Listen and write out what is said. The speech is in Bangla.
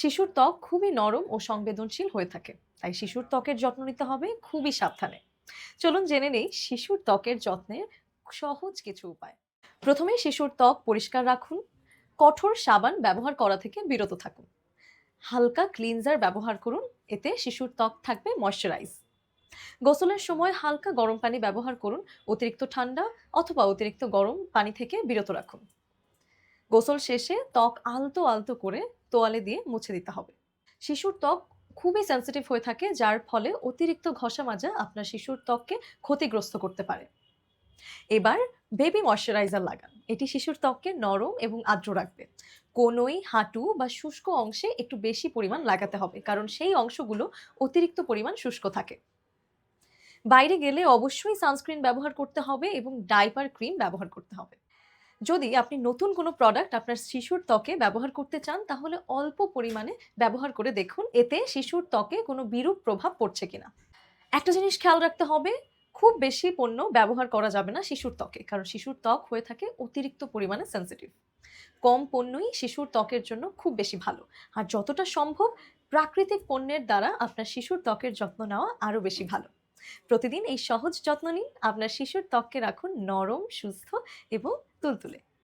শিশুর ত্বক খুবই নরম ও সংবেদনশীল হয়ে থাকে। তাই শিশুর ত্বকের যত্ন নিতে হবে খুবই সাবধানে। চলুন জেনে নেই শিশুর ত্বকের যত্নের সহজ কিছু উপায়। প্রথমে শিশুর ত্বক পরিষ্কার রাখুন, কঠোর সাবান ব্যবহার করা থেকে বিরত থাকুন, হালকা ক্লিনজার ব্যবহার করুন, এতে শিশুর ত্বক থাকবে ময়শ্চারাইজ। গোসলের সময় হালকা গরম পানি ব্যবহার করুন, অতিরিক্ত ঠান্ডা অথবা অতিরিক্ত গরম পানি থেকে বিরত রাখুন। গোসল শেষে ত্বক আলতো আলতো করে তোয়ালে দিয়ে মুছে দিতে হবে। শিশুর ত্বক খুবই সেন্সিটিভ হয়ে থাকে, যার ফলে অতিরিক্ত ঘষা মাজা আপনার শিশুর ত্বককে ক্ষতিগ্রস্ত করতে পারে। এবার বেবি ময়শ্চারাইজার লাগান। এটি শিশুর ত্বককে নরম এবং আর্দ্র রাখবে। কোনোই হাঁটু বা শুষ্ক অংশে একটু বেশি পরিমাণ লাগাতে হবে, কারণ সেই অংশগুলো অতিরিক্ত পরিমাণ শুষ্ক থাকে। বাইরে গেলে অবশ্যই সানস্ক্রিন ব্যবহার করতে হবে এবং ডাইপার ক্রিম ব্যবহার করতে হবে। যদি আপনি নতুন কোনো প্রোডাক্ট আপনার শিশুর ত্বকে ব্যবহার করতে চান, তাহলে অল্প পরিমাণে ব্যবহার করে দেখুন, এতে শিশুর ত্বকে কোনো বিরূপ প্রভাব পড়ছে কিনা। একটা জিনিস খেয়াল রাখতে হবে, খুব বেশি পণ্য ব্যবহার করা যাবে না শিশুর ত্বকে, কারণ শিশুর ত্বক হয়ে থাকে অতিরিক্ত পরিমাণে সেন্সিটিভ কম পণ্যই শিশুর ত্বকের জন্য খুব বেশি ভালো। আর যতটা সম্ভব প্রাকৃতিক পণ্যের দ্বারা আপনার শিশুর ত্বকের যত্ন নেওয়া আরও বেশি ভালো। প্রতিদিন এই সহজ যত্ন নিন। আপনার শিশুর ত্বককে রাখুন নরম সুস্থ এবং তুলতুলে।